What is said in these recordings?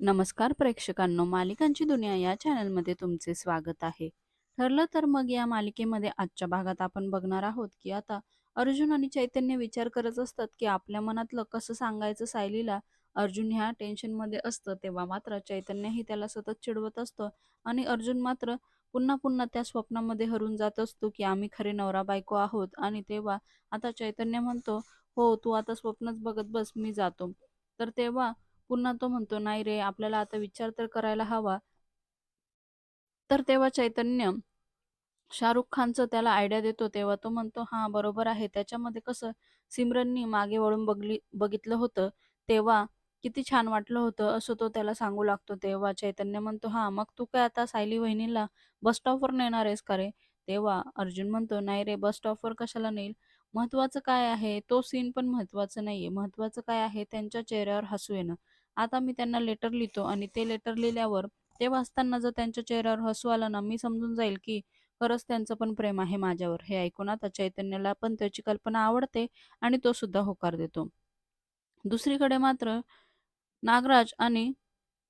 नमस्कार प्रेक्षकांनो मालिकांची दुनिया या चॅनलमध्ये तुमचे स्वागत आहे. ठरलं तर मग या मालिकेमध्ये आजच्या भागात आपण बघणार आहोत की आता अर्जुन आणि चैतन्य विचार करत असतात की आपल्या मनातलं कसं सांगायचं सायलीला. अर्जुन ह्या टेन्शनमध्ये असतं तेव्हा मात्र चैतन्यही त्याला सतत चिडवत असतं आणि अर्जुन मात्र पुन्हा पुन्हा त्या स्वप्नामध्ये हरून जात असतो की आम्ही खरे नवरा बायको आहोत आणि तेव्हा आता चैतन्य म्हणतो हो तू आता स्वप्नच बघत बस मी जातो. तर तेव्हा पुन्हा तो म्हणतो नाही रे आपल्याला आता विचार तर करायला हवा. तर तेव्हा चैतन्य शाहरुख खानचं त्याला आयडिया देतो तेव्हा तो म्हणतो हा बरोबर आहे. त्याच्यामध्ये कसं सिमरननी मागे वळून बघली बघितलं होतं तेव्हा किती छान वाटलं होतं असं तो त्याला सांगू लागतो. तेव्हा चैतन्य म्हणतो हा मग तू काय आता सायली वहिनीला बस स्टॉपवर नेणार आहेस का रे? तेव्हा अर्जुन म्हणतो नाही रे बस स्टॉपवर कशाला नेईल? महत्वाचं काय आहे? तो सीन पण महत्वाचं नाहीये. महत्वाचं काय आहे? त्यांच्या चेहऱ्यावर हसू येणं. आता मी त्यांना लेटर लिहितो आणि ते लेटर लिहिल्यावर ते वाचताना जर त्यांच्या चेहऱ्यावर हसू आलं ना मी समजून जाईल की खरंच त्यांचं पण प्रेम आहे माझ्यावर. हे ऐकून आता चैतन्याला पण त्याची कल्पना आवडते आणि तो सुद्धा होकार देतो. दुसरीकडे मात्र नागराज आणि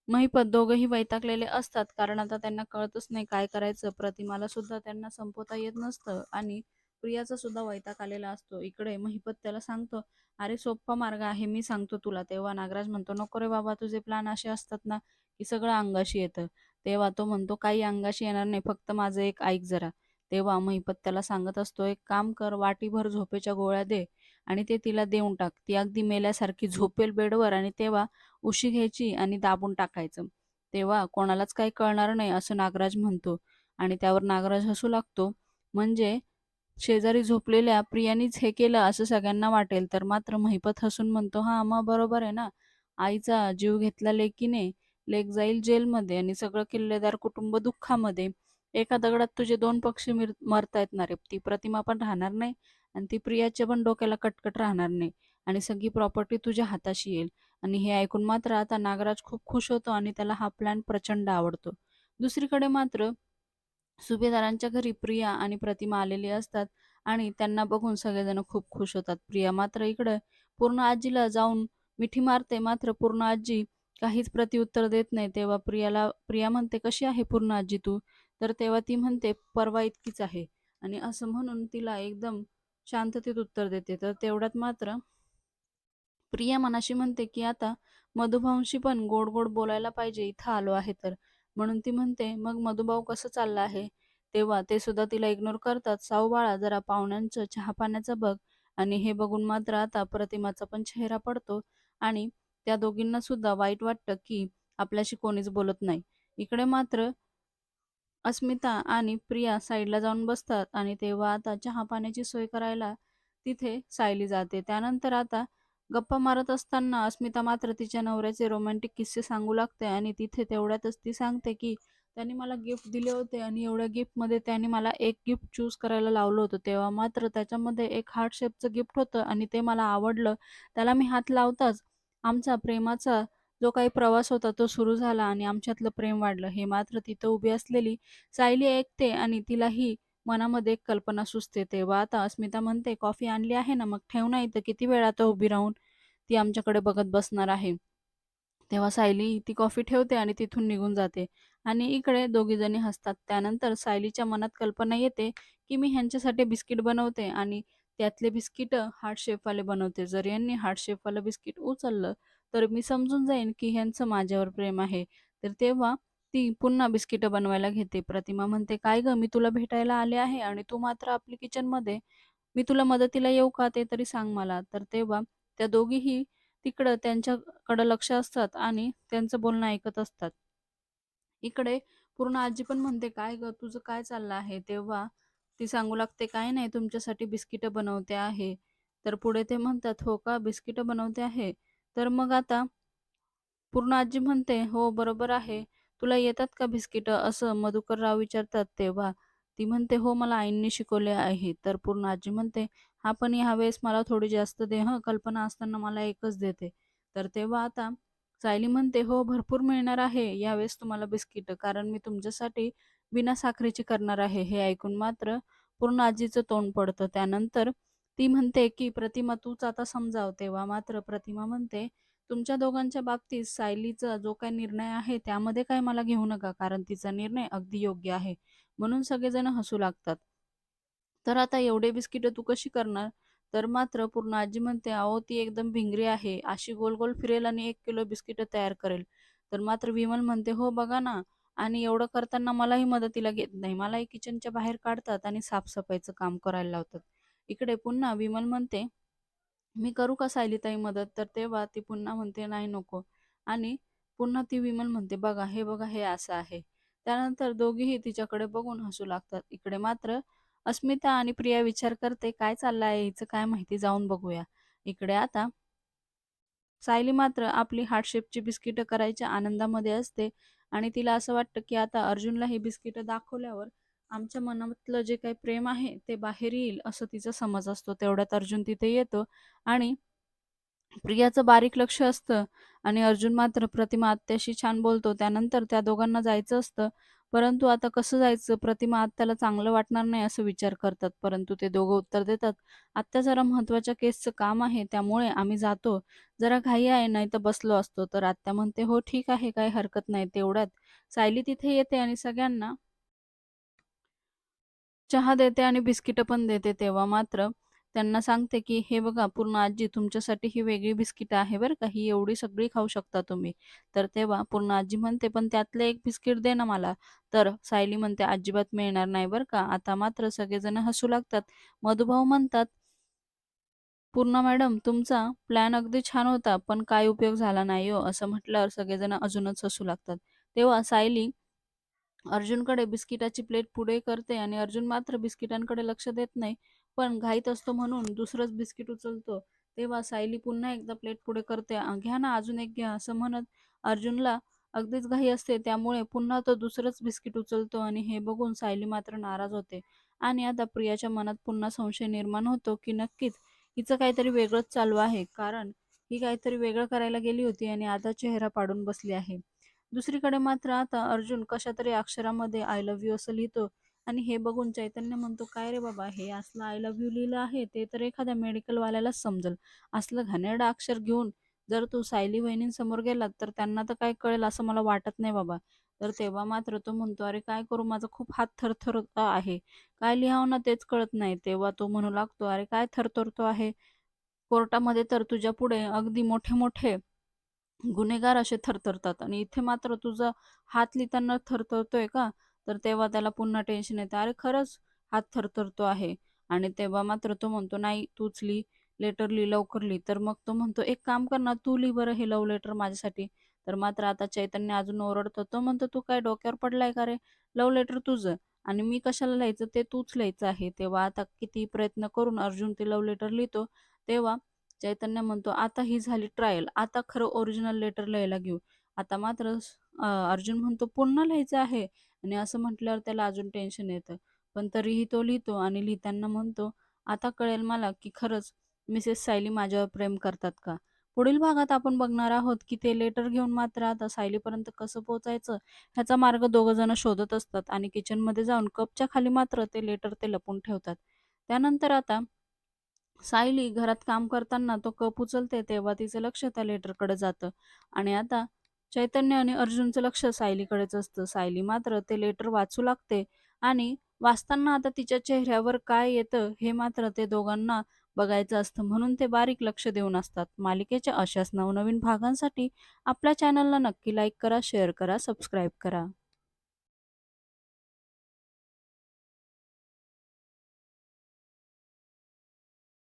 महिपत दोघंही वैतागलेले असतात. कारण आता त्यांना कळतच नाही काय करायचं. प्रतिमाला सुद्धा त्यांना संपवता येत नसतं आणि प्रियाचा सुद्धा वैताग आलेला असतो. इकडे महिपत त्याला सांगतो अरे सोप्पा मार्ग आहे मी सांगतो तुला. तेव्हा नागराज म्हणतो नको रे बाबा तुझे प्लॅन असे असतात ना की सगळं अंगाशी येतं. तेव्हा तो म्हणतो काही अंगाशी येणार नाही फक्त माझं एक ऐक जरा. तेव्हा महिपत त्याला सांगत असतो एक काम कर वाटीभर झोपेच्या गोळ्या दे आणि ते तिला देऊन टाक. ती अगदी मेल्यासारखी झोपेल बेडवर आणि तेव्हा उशी घ्यायची आणि दाबून टाकायचं. तेव्हा कोणालाच काही कळणार नाही असं नागराज म्हणतो. आणि त्यावर नागराज हसू लागतो. म्हणजे शेजारी झोपलेल्या प्रियानीच हे केलं असं सगळ्यांना वाटेल तर मात्र महिपत हसून म्हणतो हा मग बरोबर आहे ना? आईचा जीव घेतला लेकीने लेक जाईल जेलमध्ये आणि सगळं किल्लेदार कुटुंब दुःखामध्ये. एका दगडात तुझे दोन पक्षी मिर मरतायत ना रे ती प्रतिमा पण राहणार नाही आणि ती प्रियाच्या पण डोक्याला कटकट राहणार नाही आणि सगळी प्रॉपर्टी तुझ्या हाताशी येईल. आणि हे ऐकून मात्र आता नागराज खूप खुश होतो आणि त्याला हा प्लॅन प्रचंड आवडतो. दुसरीकडे मात्र सुभेदारांच्या घरी प्रिया आणि प्रतिमा आलेली असतात आणि त्यांना बघून सगळेजण खूप खुश होतात. प्रिया मात्र इकडे पूर्ण आजीला जाऊन मिठी मारते. मात्र पूर्ण आजी काहीच प्रत्युत्तर देत नाही. तेव्हा प्रियाला प्रिया म्हणते कशी आहे पूर्ण आजी तू? तर तेव्हा ती म्हणते परवा इतकीच आहे. आणि असं म्हणून तिला एकदम शांततेत उत्तर देते. तर तेवढ्यात मात्र प्रिया मनाशी म्हणते की आता मधुभाऊंशी पण गोड गोड बोलायला पाहिजे. इथं आलो आहे तर. म्हणून ती म्हणते मग मधुभाऊ कसं चाललं आहे? तेव्हा ते सुद्धा तिला इग्नोर करतात. साऊ बाळा जरा पाहुण्यांचं चहा पाण्याचं बघ आणि हे बघून मात्र आता प्रतिमाचा पण चेहरा पडतो आणि त्या दोघींना सुद्धा वाईट वाटतं की आपल्याशी कोणीच बोलत नाही. इकडे मात्र अस्मिता आणि प्रिया साईडला जाऊन बसतात आणि तेव्हा आता चहा पाण्याची सोय करायला तिथे सायली जाते. त्यानंतर आता गप्पा मारत असताना अस्मिता मात्र तिच्या नवऱ्याचे रोमॅन्टिक किस्से सांगू लागते आणि तिथे तेवढ्यातच ती सांगते की त्याने मला गिफ्ट दिले होते आणि एवढ्या गिफ्टमध्ये त्याने मला एक गिफ्ट चूज करायला लावलं होतं. तेव्हा मात्र त्याच्यामध्ये एक हार्ट शेपचं गिफ्ट होतं आणि ते मला आवडलं. त्याला मी हात लावताच आमचा प्रेमाचा जो काही प्रवास होता तो सुरू झाला आणि आमच्यातलं प्रेम वाढलं. हे मात्र तिथं उभी असलेली सायली ऐकते आणि तिलाही मनामध्ये एक कल्पना सुचते तेव्हा आता अस्मिता म्हणते कॉफी आणली आहे ना मग ठेव नाही तर किती वेळ आता उभी राहून ती आमच्याकडे बघत बसणार आहे. तेव्हा सायली ती कॉफी ठेवते आणि तिथून निघून जाते. आणि इकडे दोघी जणी हसतात. त्यानंतर सायलीच्या मनात कल्पना येते की मी ह्यांच्यासाठी बिस्किट बनवते आणि त्यातले बिस्किट हार्ट शेपवाले बनवते. जर यांनी हार्ट शेपवालं बिस्किट उचललं तर मी समजून जाईन की ह्यांचं माझ्यावर प्रेम आहे. तर तेव्हा ती पुन्हा बिस्किटं बनवायला घेते. प्रतिमा म्हणते काय ग मी तुला भेटायला आले आहे आणि तू मात्र आपली किचनमध्ये? मी तुला मदतीला येऊ का ते तरी सांग मला. तर तेव्हा त्या दोघीही तिकडं त्यांच्याकडं लक्ष असतात आणि त्यांचं बोलणं ऐकत असतात. इकडे पूर्ण आजी पण म्हणते काय ग तुझं काय चाललं आहे? तेव्हा ती सांगू लागते काय नाही तुमच्यासाठी बिस्किटं बनवते आहे. तर पुढे ते म्हणतात हो का बिस्किटं बनवते आहे? तर मग आता पूर्ण आजी म्हणते हो बरोबर आहे. तुला येतात का बिस्किटं? असं मधुकर राव विचारतात तेव्हा. ती म्हणते हो मला आईंनी शिकवले आहे. तर पूर्ण आजी म्हणते हा पण ह्यावेळेस मला थोडी जास्त दे हं कल्पना असताना मला एकच देते. तर तेव्हा आता सायली म्हणते हो भरपूर मिळणार आहे. यावेळेस तुम्हाला बिस्किट कारण मी तुमच्यासाठी बिना साखरेची करणार आहे. हे ऐकून मात्र पूर्ण आजीचं तोंड पडतं. त्यानंतर ती म्हणते की प्रतिमा तूच आता समजाव. तेव्हा मात्र प्रतिमा म्हणते तुमच्या दोघांच्या बाबतीत सायलीचा जो काही निर्णय आहे त्यामध्ये काय मला घेऊ नका कारण तिचा निर्णय अगदी योग्य आहे. म्हणून सगळेजण हसू लागतात. तर आता एवढे बिस्किट तू कशी करणार? तर मात्र पूर्ण आजी म्हणते अहो ती एकदम भिंगरी आहे. अशी गोल गोल फिरेल आणि एक किलो बिस्किट तयार करेल. तर मात्र विमल म्हणते हो बघा ना. आणि एवढं करताना मलाही मदतीला घेत नाही. मलाही किचनच्या बाहेर काढतात आणि साफसफाईचं काम करायला लावतात. इकडे पुन्हा विमल म्हणते मी करू का सायलीताई मदत? तर तेव्हा ती पुन्हा म्हणते नाही नको. आणि पुन्हा ती विमल म्हणते बघा हे बघा हे असं आहे. त्यानंतर दोघीही तिच्याकडे बघून हसू लागतात. इकडे मात्र अस्मिता आणि प्रिया विचार करते काय चाललं आहे? हिचं काय माहिती? जाऊन बघूया. इकडे आता सायली मात्र आपली हार्ट शेपची बिस्किटं करायच्या आनंदामध्ये असते आणि तिला असं वाटतं की आता अर्जुनला ही बिस्किटं दाखवल्यावर आमच्या मनातलं जे काही प्रेम आहे ते बाहेर येईल असं तिचा समज असतो. तेवढ्यात अर्जुन तिथे येतो आणि प्रियाचं बारीक लक्ष असतं आणि अर्जुन मात्र प्रतिमा आत्याशी छान बोलतो. त्यानंतर त्या दोघांना जायचं असतं. परंतु आता कसं जायचं? प्रतिमा आत्याला चांगलं वाटणार नाही असं विचार करतात. परंतु ते दोघं उत्तर देतात आत्या जरा महत्त्वाच्या केसचं काम आहे त्यामुळे आम्ही जातो. जरा घाई आहे नाही तर बसलो असतो. तर आत्या म्हणते हो ठीक आहे काही हरकत नाही. तेवढ्यात सायली तिथे येते आणि सगळ्यांना चहा देते आणि बिस्किटं पण देते तेव्हा मात्र त्यांना सांगते की हे बघा पूर्ण आजी तुमच्यासाठी ही वेगळी बिस्किटं आहे बरं का ही एवढी सगळी खाऊ शकता तुम्ही. तर तेव्हा पूर्ण आजी म्हणते पण त्यातलं एक बिस्किट दे ना मला. तर सायली म्हणते अजिबात मिळणार नाही बरं का आता मात्र सगळेजण हसू लागतात. मधुभाऊ म्हणतात पूर्ण मॅडम तुमचा प्लॅन अगदी छान होता पण काय उपयोग झाला नाही हो असं म्हटल्यावर सगळेजण अजूनच हसू लागतात. तेव्हा सायली अर्जुनकडे बिस्किटाची प्लेट पुढे करते आणि अर्जुन मात्र बिस्किटांकडे लक्ष देत नाही पण घाईत असतो म्हणून दुसरंच बिस्किट उचलतो. तेव्हा सायली पुन्हा एकदा प्लेट पुढे करते. घ्या ना अजून एक घ्या असं म्हणत अर्जुनला अगदीच घाई असते. त्यामुळे पुन्हा तो दुसरंच बिस्किट उचलतो आणि हे बघून सायली मात्र नाराज होते. आणि आता प्रियाच्या मनात पुन्हा संशय निर्माण होतो की नक्कीच हिचं काहीतरी वेगळंच चालू आहे. कारण ही काहीतरी वेगळं करायला गेली होती आणि आता चेहरा पाडून बसली आहे. दुसरीकडे मात्र आता अर्जुन कशातरी अक्षरामध्ये आय लव्ह यू असं लिहितो. आणि हे बघून चैतन्य म्हणतो काय रे बाबा हे असलं आय लव्ह यू लिहिलं आहे ते तर एखाद्या मेडिकलवाल्यालाच समजल. असलं घाणेरडा अक्षर घेऊन जर तू सायली वहिनींसमोर गेलात तर त्यांना तर काय कळेल असं मला वाटत नाही बाबा. तर तेव्हा मात्र तो म्हणतो अरे काय करू? माझा खूप हात थरथरत आहे. काय लिहावं ना तेच कळत नाही. तेव्हा तो म्हणू लागतो अरे काय थरथरतो आहे? कोर्टामध्ये तर तुझ्या पुढे अगदी मोठे मोठे गुन्हेगार असे थरथरतात आणि इथे मात्र तुझा हात लिहिताना थरथरतोय का? तर तेव्हा त्याला पुन्हा टेन्शन येतं. अरे खरंच हात थरथरतो आहे. आणि तेव्हा मात्र तो म्हणतो नाही तूच लिही. लेटर लिही लवकर लिही. तर मग तो म्हणतो एक काम कर ना तू लिही बरं हे लव लेटर माझ्यासाठी. तर मात्र आता चैतन्य अजून ओरडतो. तो म्हणतो तू काय डोक्यावर पडलाय का रे? लव लेटर तुझं. आणि मी कशाला लिहायचं? ते तूच लिहायचं आहे. तेव्हा आता किती प्रयत्न करून अर्जुन ते लव लेटर लिहितो. तेव्हा चैतन्य म्हणतो आता ही झाली ट्रायल आता खरं ओरिजिनल लेटर लिहायला घेऊ. आता मात्र अर्जुन म्हणतो पुन्हा लिहायचं आहे. आणि असं म्हटल्यावर त्याला अजून टेन्शन येतं. पण तरीही तो लिहितो आणि लिहिताना म्हणतो आता कळेल मला की खरंच मिसेस सायली माझ्यावर प्रेम करतात का? पुढील भागात आपण बघणार आहोत की ते लेटर घेऊन मात्र आता सायलीपर्यंत कसं पोहोचायचं ह्याचा मार्ग दोघं जण शोधत असतात आणि किचनमध्ये जाऊन कपच्या खाली मात्र ते लेटर ते लपून ठेवतात. त्यानंतर आता सायली घरात काम करताना तो कप उचलते तेव्हा तिचं लक्ष त्या लेटरकडे जातं. आणि आता चैतन्य आणि अर्जुनचं लक्ष सायलीकडेच असतं. सायली मात्र ते लेटर वाचू लागते आणि वाचताना आता तिच्या चेहऱ्यावर काय येतं हे मात्र ते दोघांना बघायचं असतं. म्हणून ते बारीक लक्ष देऊन असतात. मालिकेच्या अशाच नवनवीन भागांसाठी आपल्या चॅनलला नक्की लाईक करा शेअर करा सबस्क्राईब करा.